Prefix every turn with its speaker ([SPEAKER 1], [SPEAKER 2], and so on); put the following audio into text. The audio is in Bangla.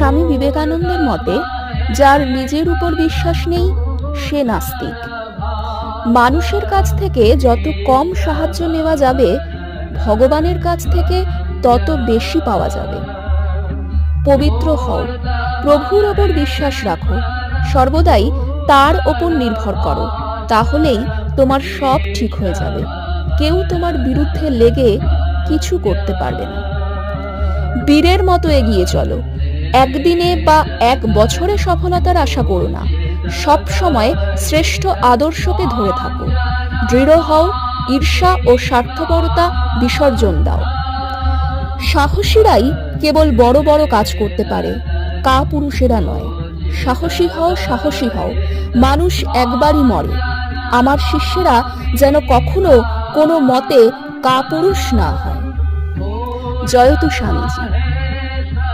[SPEAKER 1] স্বামী বিবেকানন্দের মতে, যার নিজের উপর বিশ্বাস নেই, সে নাস্তিক। মানুষের কাছ থেকে যত কম সাহায্য নেওয়া যাবে, ভগবানের কাছ থেকে তত বেশি পাওয়া যাবে। পবিত্র হও, প্রভুর ওপর বিশ্বাস রাখো, সর্বদাই তার ওপর নির্ভর করো, তাহলেই তোমার সব ঠিক হয়ে যাবে। কেউ তোমার বিরুদ্ধে লেগে কিছু করতে পারবে না। বীরের মতো এগিয়ে চলো একদিনে বা এক বছরে সফলতার আশা করো না। সব সময় শ্রেষ্ঠ আদর্শকে ধরে থাকো। দৃঢ় হও, ঈর্ষা ও স্বার্থপরতা বিসর্জন দাও। সাহসীরাই কেবল বড় বড় কাজ করতে পারে কা পুরুষেরা নয়। সাহসী হও সাহসী হও, মানুষ একবারই মরে। আমার শিষ্যেরা যেন কখনো কোনো মতে কাপুরুষ না হয়। জয়তু স্বামীজি।